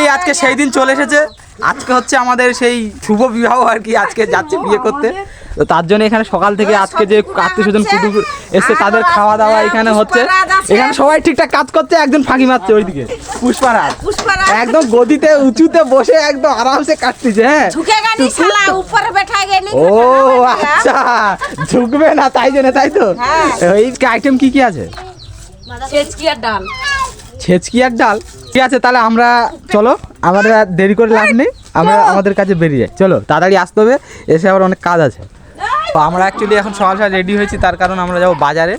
Finally আজকে সেই দিন চলে এসেছে। আজকে হচ্ছে আমাদের সেই শুভ বিবাহ আর কি আজকে যাচ্ছে বিয়ে করতে। তো তার জন্য এখানে সকাল থেকে আজকে যে আত্মীয় স্বজন কুটুম এসছে তাদের খাওয়া দাওয়া এখানে হচ্ছে। এখানে সবাই ঠিকঠাক কাজ করছে একজন ফাঁকি মারছে ওইদিকে। পুষ্পারাজ। একদম গদিতে উঁচুতে বসে একদম আরামসে কাটতেছে হ্যাঁ। ও আচ্ছা ঝুঁকবে না তাই জন্য তাই তো? এই আইটেম কি কি আছে? ডাল। ডাল? ঠিক আছে তাহলে আমরা চলো আমাদের আর দেরি করে লাভ নেই আমরা আমাদের কাছে বেরিয়ে যাই। চলো তাড়াতাড়ি আসতে হবে এসে আবার অনেক কাজ আছে। তো আমরা অ্যাকচুয়ালি এখন সকাল সকাল রেডি হয়েছি তার কারণ আমরা যাব বাজারে।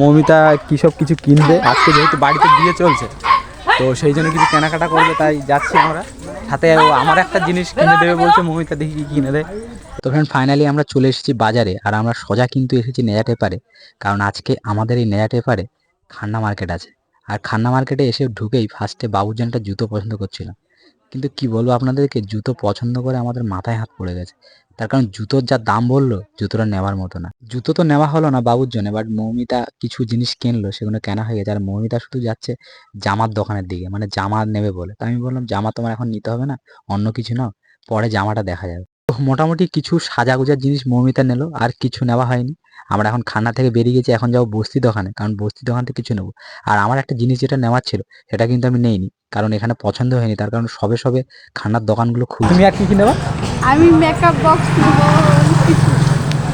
মৌমিতা কী সব কিছু কিনবে আজকে যেহেতু বাড়িতে বিয়ে চলছে তো সেই জন্য কিছু কেনাকাটা করবে তাই যাচ্ছি আমরা। সাথে আমার একটা জিনিস কিনে দেবে বলছে মমিতা দেখি কি কিনে দেয়। তো ফ্রেন্ড ফাইনালি আমরা চলে এসেছি বাজারে আর আমরা সোজা কিন্তু এসেছি নেয়াটে পারে কারণ আজকে আমাদের এই নেয়াটে পারে খান্না মার্কেট আছে। আর খান্না মার্কেটে এসে ঢুকেই ফার্স্টে বাবুজন একটা জুতো পছন্দ করছিলাম কিন্তু কি বলব আপনাদেরকে, জুতো পছন্দ করে আমাদের মাথায় হাত পড়ে গেছে। তার কারণ জুতোর যা দাম বলল, জুতোটা নেওয়ার মতো না। জুতো তো নেওয়া হলো না বাবুর জন্য বাট মৌমিতা কিছু জিনিস কিনলো, সেগুলো কেনা হয়ে গেছে। আর মৌমিতা শুধু যাচ্ছে জামার দোকানের দিকে মানে জামা নেবে বলে। তো আমি বললাম, জামা তোমার এখন নিতে হবে না, অন্য কিছু নাও, পরে জামাটা দেখা যাবে। মোটামুটি কিছু সাজাগুজার জিনিস মৌমিতা নিলো আর কিছু নেওয়া হয়নি। আমরা এখন খান্না থেকে বেরিয়ে গেছি এখন যাব বস্তি দোকানে কারণ বস্তি দোকান থেকে কিছু নেব। আর আমার একটা জিনিস যেটা নেওয়ার ছিল সেটা কিন্তু আমি নেইনি কারণ এখানে পছন্দ হয়নি তার কারণ সবে সবে খান্নার দোকানগুলো খুব তুমি আর কি কি নেবা? আমি মেকআপ বক্স নেব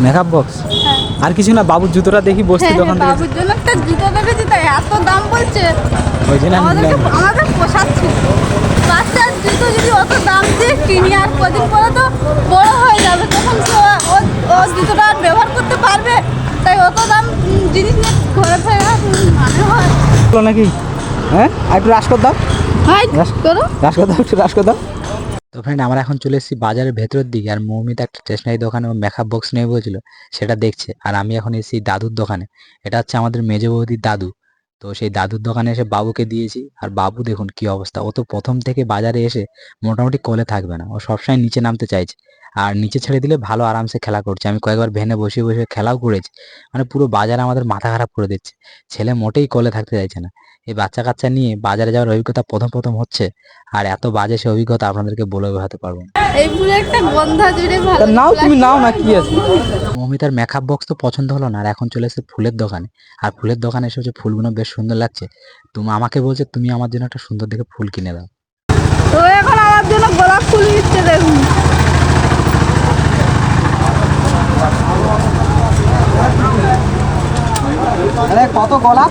মেকআপ বক্স আর কিছু না বাবুর জুতোটা দেখি বস্তি হ্যাঁ দোকান থেকে। বাবুর জন্য একটা জুতো দেখেছি তাই এত দাম বলছে। ওই জন্য। আমাদের পোষাচ্ছে বাচ্চার জুতো যদি অত দাম দিয়ে কিনি আর কদিন পরে বড় হয়ে যাবে তখন তো ও- জুতোটা আর ব্যবহার করতে পারবে তাই অত দাম জিনিস নিয়ে ঘরে ফেরা মানে হয়? নাকি? হ্যাঁ? আর একটু রাস কর দাও। রাস- করো। রাস কর দাও একটু রাস কর দাও। তো ফ্রেন্ড আমরা এখন চলে এসেছি বাজারের ভেতরের দিকে আর মৌমিতা একটা স্টেশনারি দোকানে মেকআপ বক্স নেবে বলছিল সেটা দেখছে। আর আমি এখন এসেছি দাদুর দোকানে এটা হচ্ছে আমাদের মেজো বৌদির দাদু। তো সেই দাদুর দোকানে এসে বাবুকে দিয়েছি। আর বাবু দেখুন কি অবস্থা। ও তো প্রথম থেকে বাজারে এসে মোটামুটি কোলে থাকবে না। ও সবসময় নিচে নামতে চাইছে। আর নিচে ছেড়ে দিলে ভালো আরামসে খেলা করছে। আমি কয়েকবার ভেনে বসে বসে খেলাও করেছি। মানে পুরো বাজার আমাদের মাথা খারাপ করে দিচ্ছে। ছেলে মোটেই কোলে থাকতে চাইছে না। এই বাচ্চা কাচ্চা নিয়ে বাজারে যাওয়ার অভিজ্ঞতা প্রথম প্রথম হচ্ছে। আর এত বাজে সে অভিজ্ঞতা আপনাদেরকে বলে বোঝাতে পারব এই ফুলে একটা গন্ধা জুড়ে ভালো নাও তুমি নাও না কি আছে? মমিতার মেকআপ বক্স তো পছন্দ হলো না আর এখন চলে এসেছে ফুলের দোকানে। আর ফুলের দোকানে এসে হচ্ছে ফুলগুলো বেশ সুন্দর লাগছে। তুমি আমাকে বলছে তুমি আমার জন্য একটা সুন্দর দেখে ফুল কিনে দাও। তো এখন আমার জন্য গোলাপ ফুল দিচ্ছে দেখুন। কত গোলাপ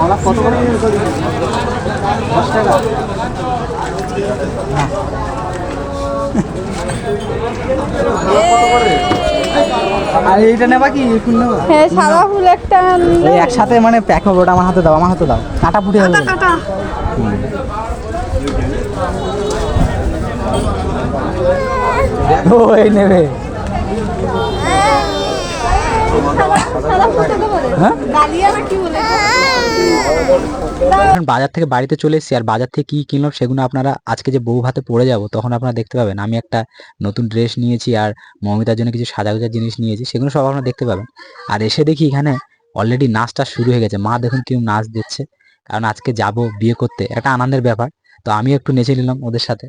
গোলাপ কত করে দশ টাকা। আর এইটা নেবা কি? ফুল নেবা? হ্যাঁ সাদা ফুল একটা এই একসাথে মানে প্যাক হবে ওটা আমার হাতে দাও আমার হাতে দাও। কাটা ফুটে কাটা ও এই নেবে। বাজার থেকে বাড়িতে চলে এসেছি আর বাজার থেকে কী কিনলাম সেগুলো আপনারা আজকে যে বউ ভাতে পড়ে যাব, তখন আপনারা দেখতে পাবেন। আমি একটা নতুন ড্রেস নিয়েছি আর মমিতার জন্য কিছু সাজাগোজার জিনিস নিয়েছি, সেগুলো সব আপনারা দেখতে পাবেন। আর এসে দেখি এখানে অলরেডি নাচটা শুরু হয়ে গেছে। মা দেখুন কেউ নাচ দিচ্ছে। কারণ আজকে যাব বিয়ে করতে, একটা আনন্দের ব্যাপার। তো আমি একটু নেচে নিলাম ওদের সাথে।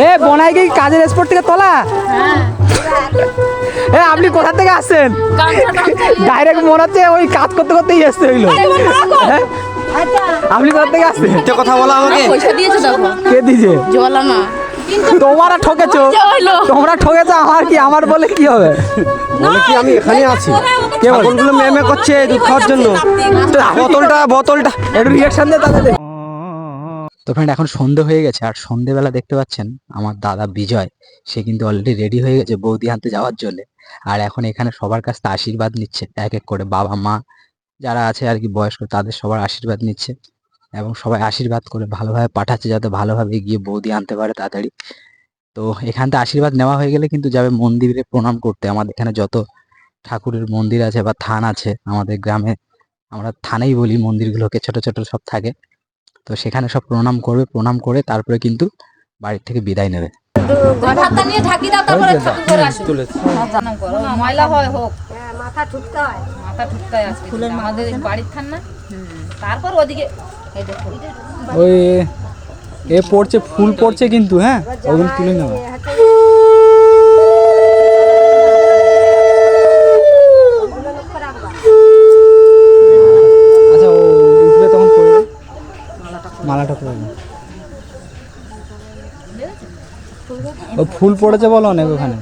এ বনাই কি কাজের স্পট থেকে তোলা? এ আপনি কোথা থেকে আসছেন? ডাইরেক্ট মনে হচ্ছে ওই কাজ করতে করতেই আসতে হইল হ্যাঁ? আপনি কোথা থেকে আসছেন? কথা বলা আমাকে। দিয়েছ কে দিছে জলা না তোমরা ঠকেছো। তোমরা ঠকেছো আমার কি আমার বলে কি হবে? বলে কি আমি এখানে আছি? কে বলে? ছাগলগুলো মেমে করছে দুধ খাওয়ার জন্য। বোতলটা বোতলটা। একটু রিয়াকশন দে তাহলে তো ফ্রেন্ড এখন সন্ধে হয়ে গেছে আর সন্ধেবেলা দেখতে পাচ্ছেন আমার দাদা বিজয়, সে কিন্তু অলরেডি রেডি হয়ে গেছে বৌদি আনতে যাওয়ার জন্য। আর এখন এখানে সবার কাছ থেকে আশীর্বাদ নিচ্ছে, এক এক করে বাবা, মা যারা আছে আর কি বয়স্ক, তাদের সবার আশীর্বাদ নিচ্ছে এবং সবাই আশীর্বাদ করে ভালোভাবে পাঠাচ্ছে যাতে ভালোভাবে গিয়ে বৌদি আনতে পারে তাড়াতাড়ি। তো এখান থেকে আশীর্বাদ নেওয়া হয়ে গেলে কিন্তু যাবে মন্দিরে প্রণাম করতে। আমাদের এখানে যত ঠাকুরের মন্দির আছে বা থান আছে আমাদের গ্রামে, আমরা থানেই বলি মন্দিরগুলোকে, ছোট ছোট সব থাকে। তো সেখানে সব প্রণাম করবে প্রণাম করে তারপরে কিন্তু বাড়ির থেকে বিদায় নেবে। ভাতটা নিয়ে ঢাকি দাও তারপরে ঠাকুর করে। আসো ময়লা হয় হোক। মাথা ঠুকতে হয়। মাথা ঠুকতে হয় আজকে। আমাদের বাড়ির থান না তারপর ওদিকে ওই এ পড়ছে ফুল পড়ছে কিন্তু হ্যাঁ? ওগুলো তুলে নেব আচ্ছা ও উঠবে তখন পড়বে মালাটা পড়বে ও ফুল পড়েছে বলো অনেক ওখানে।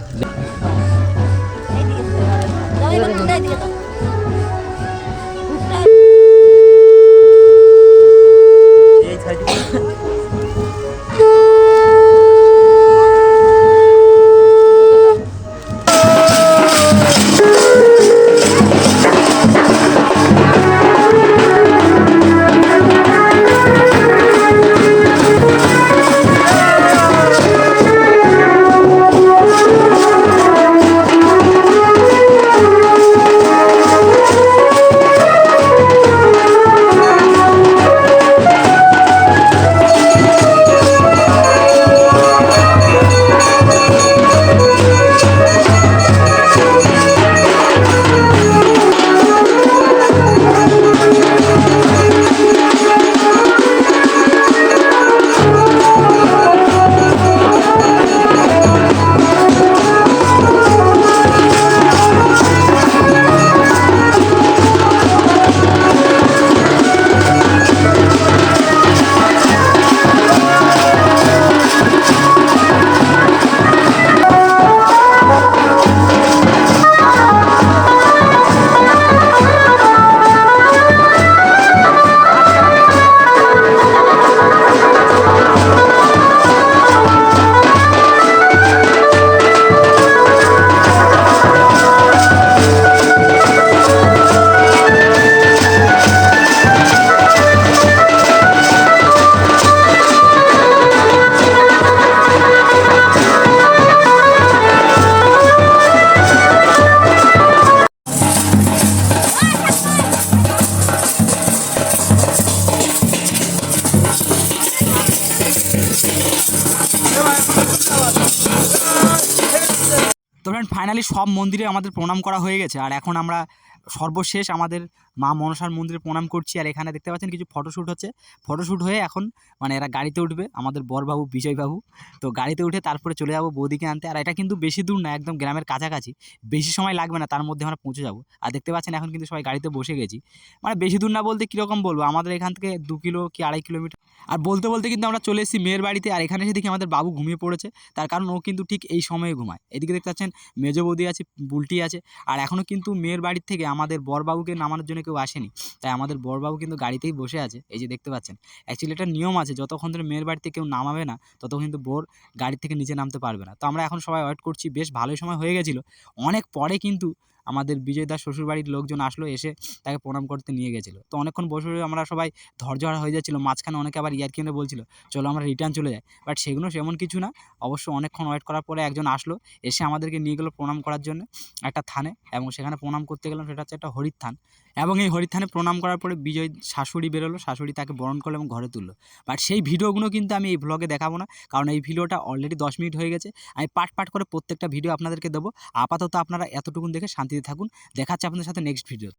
সব মন্দিরে আমাদের প্রণাম করা হয়ে গেছে। আর এখন আমরা সর্বশেষ আমাদের মা মনসার মন্দিরে প্রণাম করছি আর এখানে দেখতে পাচ্ছেন কিছু ফটোশ্যুট হচ্ছে। ফটোশ্যুট হয়ে এখন মানে এরা গাড়িতে উঠবে, আমাদের বরবাবু, বিজয়বাবু। তো গাড়িতে উঠে তারপরে চলে যাব বৌদিকে আনতে। আর এটা কিন্তু বেশি দূর না, একদম গ্রামের কাছাকাছি। বেশি সময় লাগবে না, তার মধ্যে আমরা পৌঁছে যাব। আর দেখতে পাচ্ছেন এখন কিন্তু সবাই গাড়িতে বসে গেছি। মানে বেশি দূর না বলতে কীরকম বলব? আমাদের এখান থেকে দু কিলো কি আড়াই কিলোমিটার। আর বলতে বলতে কিন্তু আমরা চলে এসেছি মেয়ের বাড়িতে। আর এখানে এসে দেখি আমাদের বাবু ঘুমিয়ে পড়েছে। তার কারণ ও কিন্তু ঠিক এই সময়ে ঘুমায়। এদিকে দেখতে পাচ্ছেন মেজ বৌদি আছে, বুলটি আছে। আর এখনও কিন্তু মেয়ের বাড়ির থেকে আমাদের বরবাবুকে নামানোর জন্য কেউ আসেনি। তাই আমাদের বড়বাবু কিন্তু গাড়িতেই বসে আছে। এই যে দেখতে পাচ্ছেন অ্যাকচুয়ালি একটা নিয়ম আছে, যতক্ষণ ধরে মেয়ের বাড়িতে কেউ নামাবে না, ততক্ষণ কিন্তু বোর গাড়ি থেকে নিচে নামতে পারবে না। তো আমরা এখন সবাই ওয়েট করছি, বেশ ভালোই সময় হয়ে গেছিল। অনেক পরে কিন্তু আমাদের বিজয় দাস শ্বশুরবাড়ির লোকজন আসলো, এসে তাকে প্রণাম করতে নিয়ে গেছিল। তো অনেকক্ষণ বসে বসে আমরা সবাই ধৈর্যহারা হয়ে যাচ্ছিল, মাঝখানে অনেকে আবার ইয়ার কিনে বলছিলো, চলো আমরা রিটার্ন চলে যাই। বাট সেগুলো সেমন কিছু না, অবশ্য অনেকক্ষণ ওয়েট করার পরে একজন আসলো, এসে আমাদেরকে নিয়ে গেলো প্রণাম করার জন্য একটা থানে এবং সেখানে প্রণাম করতে গেলাম, সেটা হচ্ছে একটা হরির থান। এবং এই হরিথানে প্রণাম করার পরে বিজয় শাশুড়ি বেরোলো, শাশুড়ি তাকে বরণ করল এবং ঘরে তুললো। বাট সেই ভিডিওগুলো কিন্তু আমি এই ব্লগে দেখাবো না, কারণ এই ভিডিওটা অলরেডি দশ মিনিট হয়ে গেছে। আমি পার্ট পার্ট করে প্রত্যেকটা ভিডিও আপনাদেরকে দেবো। আপাতত আপনারা এতটুকুন দেখে শান্তিতে থাকুন। দেখাচ্ছে আপনাদের সাথে নেক্সট ভিডিও